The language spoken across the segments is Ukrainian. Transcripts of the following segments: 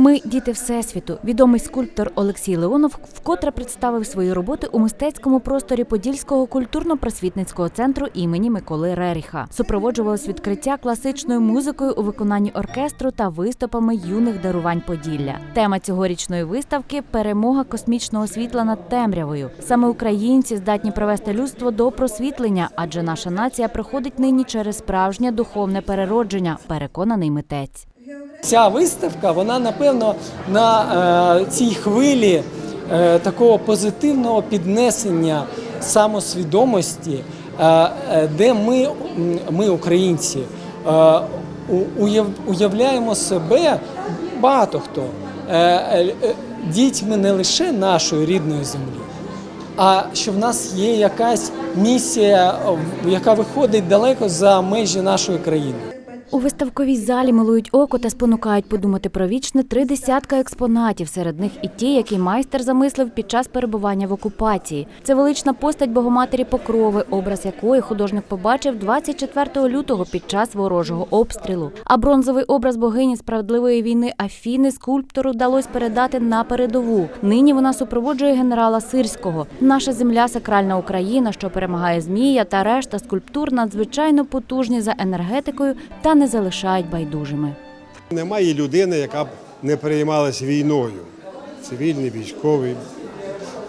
Ми діти всесвіту. Відомий скульптор Олексій Леонов вкотре представив свої роботи у мистецькому просторі Подільського культурно-просвітницького центру імені Миколи Реріха. Супроводжувалось відкриття класичною музикою у виконанні оркестру та виступами юних дарувань Поділля. Тема цьогорічної виставки перемога космічного світла над темрявою. Саме українці здатні привести людство до просвітлення, адже наша нація проходить нині через справжнє духовне переродження, переконаний митець. Ця виставка, вона напевно на е, цій хвилі е, такого позитивного піднесення самосвідомості, е, де ми, ми українці, уяв, уявляємо себе багато хто дітьми не лише нашої рідної землі, а що в нас є якась місія, яка виходить далеко за межі нашої країни. У виставковій залі милують око та спонукають подумати про вічне три десятка експонатів. Серед них і ті, які майстер замислив під час перебування в окупації. Це велична постать Богоматері Покрови, образ якої художник побачив 24 лютого під час ворожого обстрілу. А бронзовий образ богині справедливої війни Афіни скульптору вдалося передати на передову. Нині вона супроводжує генерала Сирського. Наша земля сакральна Україна, що перемагає змія та решта скульптур надзвичайно потужні за енергетикою та не залишають байдужими. Немає людини, яка б не переймалась війною. Цивільний, військовий,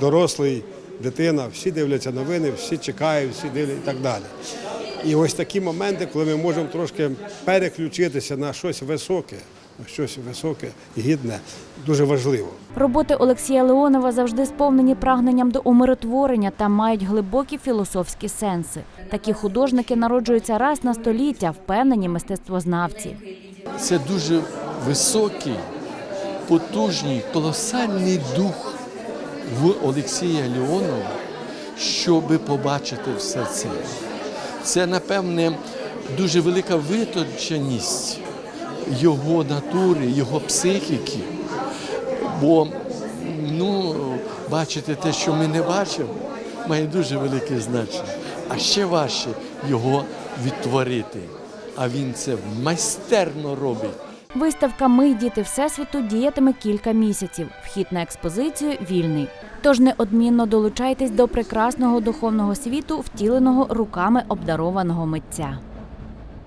дорослий, дитина, всі дивляться новини, всі чекають, всі дивляться і так далі. І ось такі моменти, коли ми можемо трошки переключитися на щось високе, щось високе, гідне, дуже важливо. Роботи Олексія Леонова завжди сповнені прагненням до умиротворення та мають глибокі філософські сенси. Такі художники народжуються раз на століття, впевнені мистецтвознавці. Це дуже високий, потужний, колосальний дух в Олексія Леонова, щоб побачити все це. Це, напевне, дуже велика витонченість його натури, його психіки. Бо ну, бачити те, що ми не бачимо, має дуже велике значення. А ще важче його відтворити. А він це майстерно робить. Виставка Ми діти всесвіту діятиме кілька місяців. Вхід на експозицію вільний. Тож неодмінно долучайтесь до прекрасного духовного світу, втіленого руками обдарованого митця.